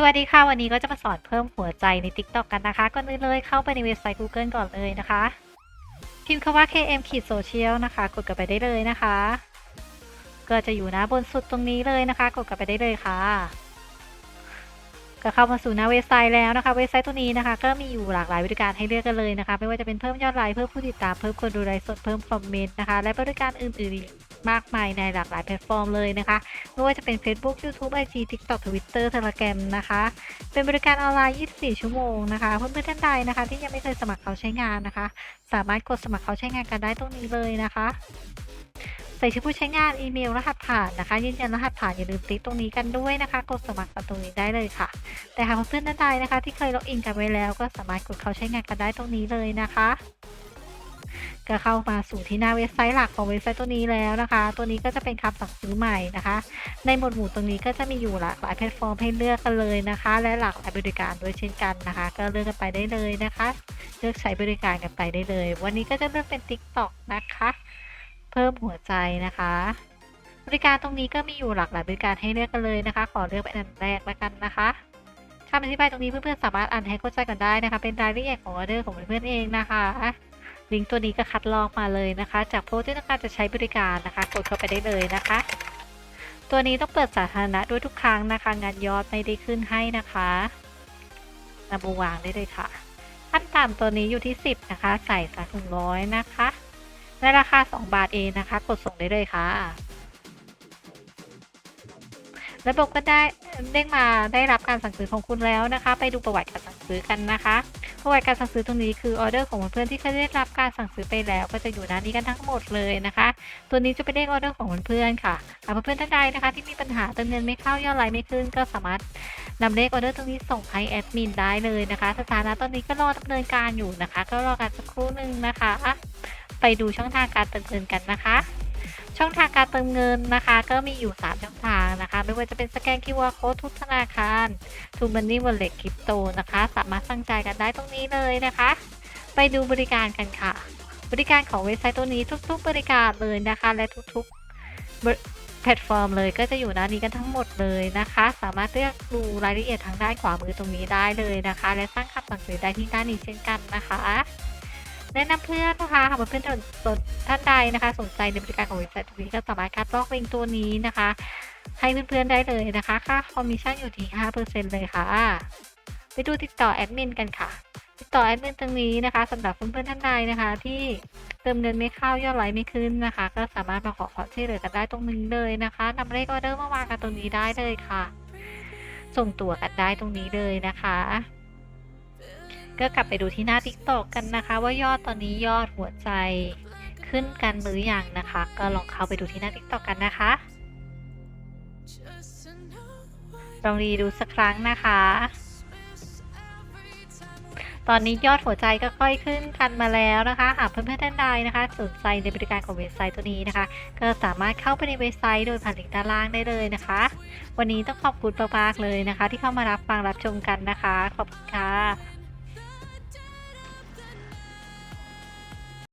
สวัสดีค่ะ วันนี้ก็จะมาสอนเพิ่มหัวใจใน TikTok กันนะคะ ก่อนอื่นเลยเข้าไปในเว็บไซต์ Google ก่อนเลยนะคะ พิมพ์คำว่า km ขีดโซเชียลนะคะ กดกลับไปได้เลยนะคะ ก็จะอยู่หน้าบนสุดตรงนี้เลยนะคะ กดกลับไปได้เลยค่ะ ก็เข้ามาสู่หน้าเว็บไซต์แล้วนะคะ เว็บไซต์ตัวนี้นะคะ ก็มีอยู่หลากหลายบริการให้เลือกกันเลยนะคะ ไม่ว่าจะเป็นเพิ่มยอดไลค์ เพิ่มผู้ติดตาม เพิ่มคนดูไลฟ์สด เพิ่มคอมเมนต์นะคะ และบริการอื่นๆ มากมายในหลากหลายแพลตฟอร์มเลยนะคะไม่ว่าจะเป็น Facebook YouTube IG TikTok Twitter Telegram นะคะ เป็นบริการออนไลน์ 24 ชั่วโมงนะคะเพื่อนๆท่านใดนะคะ ที่ยังไม่เคยสมัครเขาใช้งานนะคะ สามารถกดสมัครเขาใช้งานกันได้ตรงนี้เลยนะคะใส่ชื่อผู้ใช้งานอีเมลรหัสผ่านนะคะ ยืนยันรหัสผ่านอย่าลืมติ๊กตรงนี้กันด้วยนะคะ กดสมัครกันตรงนี้ได้เลยค่ะ แต่หากเพื่อนๆท่านใดนะคะ ที่เคยล็อกอินกันไว้แล้ว ก็สามารถกดเขาใช้งานกันได้ตรงนี้เลยนะคะ ก็เข้ามาสู่ที่หน้าเว็บไซต์หลักของเว็บไซต์ตัวนี้แล้วนะคะ ตัวนี้ก็จะเป็นคำสั่งซื้อใหม่นะคะ ในหมวดหมู่ตรงนี้ก็จะมีอยู่หลากหลายแพลตฟอร์มให้เลือกกันเลยนะคะ และหลากหลายบริการด้วยเช่นกันนะคะ ก็เลือกกันไปได้เลยนะคะ เลือกใช้บริการกันไปได้เลย วันนี้ก็จะเลือกเป็น TikTok นะคะ เพิ่มหัวใจนะคะบริการตรงนี้ก็มีอยู่หลากหลายบริการให้เลือกกันเลยนะคะ ขอเลือกเป็นอันแรกแล้วกันนะคะคำอธิบายตรงนี้เพื่อนๆสามารถอ่านให้เข้าใจกันได้นะคะ เป็นรายละเอียดของออเดอร์ของเพื่อนๆเองนะคะ ลิงก์ตัวนี้ก็คัดลอกมาเลยนะคะ จากโพสที่ต้องการจะใช้บริการนะคะ กดเข้าไปได้เลยนะคะ ตัวนี้ต้องเปิดสาธารณะด้วยทุกครั้งนะคะ งานยอดไม่ได้ขึ้นให้นะคะนำมาวางได้เลยค่ะขั้นต่ำตัวนี้อยู่ที่ 10 นะคะ ใส่สักถึงร้อยนะคะในราคา 2 บาทเองนะคะ กดส่งได้เลยค่ะ ระบบก็ได้เด้งมาได้รับการสั่งซื้อของคุณแล้วนะคะ ไปดูประวัติการสั่งซื้อกันนะคะ ประวัติการสั่งซื้อตรงนี้คือออเดอร์ของเพื่อนๆที่เคยได้รับการสั่งซื้อไปแล้ว ก็จะอยู่หน้านี้กันทั้งหมดเลยนะคะ ตัวนี้จะไปเด้งออเดอร์ของเพื่อนๆค่ะหากเพื่อนๆท่านใดนะคะ ที่มีปัญหาเติมเงินไม่เข้ายอดไลน์ไม่ขึ้น ก็สามารถนำเลขออเดอร์ตรงนี้ส่งให้แอดมินได้เลยนะคะ สถานะตอนนี้ก็รอดำเนินการอยู่นะคะ ก็รอกันสักครู่หนึ่งนะคะ ไปดูช่องทางการเติมเงินกันนะคะ ช่องทางการเติมเงินนะคะ ก็มีอยู่ 3 ช่องทาง ไม่ว่าจะเป็นสแกน QR Code ทุกธนาคารทูมันนี่วอลเล็ตคริปโตนะคะ สามารถสั่งจ่ายกันได้ตรงนี้เลยนะคะ ไปดูบริการกันค่ะ บริการของเว็บไซต์ตัวนี้ทุก ๆ บริการเลยนะคะ และทุกๆแพลตฟอร์มเลยก็จะอยู่หน้านี้กันทั้งหมดเลยนะคะ สามารถเลือกดูรายละเอียดทางด้านขวามือตรงนี้ได้เลยนะคะ และสร้างคำสั่งซื้อได้ที่ด้านนี้เช่นกันนะคะ แนะนำเพื่อนนะคะหากเพื่อนๆสนท่านใดนะคะ สนใจในบริการของบริษัทนี้ก็สามารถคัดลอกลิงตัวนี้นะคะ ให้เพื่อนๆได้เลยนะคะ ค่าคอมมิชชั่นอยู่ที่ 5%เลยค่ะ ไปดูติดต่อแอดมินกันค่ะ ติดต่อแอดมินตรงนี้นะคะสำหรับเพื่อนๆท่านใดนะคะ ที่เติมเงินไม่เข้ายอดไลค์ไม่ขึ้นนะคะ ก็สามารถมาขอขอช่วยเหลือกันได้ตรงนี้เลยนะคะนำเลขออเดอร์มาวางกันตรงนี้ได้เลยค่ะ ส่งตั๋วกันได้ตรงนี้เลยนะคะ ก็กลับไปดูที่หน้า TikTok กันนะคะ ว่ายอดตอนนี้ยอดหัวใจขึ้นกันหรือยังนะคะ ก็ลองเข้าไปดูที่หน้า TikTok กันนะคะลองรีดูสักครั้งนะคะ ตอนนี้ยอดหัวใจก็ค่อยขึ้นกันมาแล้วนะคะ หากเพื่อนๆท่านใดนะคะ สนใจในบริการของเว็บไซต์ตัวนี้นะคะ ก็สามารถเข้าไปในเว็บไซต์โดยผ่านลิงก์ด้านล่างได้เลยนะคะ วันนี้ต้องขอบคุณมากๆเลยนะคะ ที่เข้ามารับฟังรับชมกันนะคะ ขอบคุณค่ะ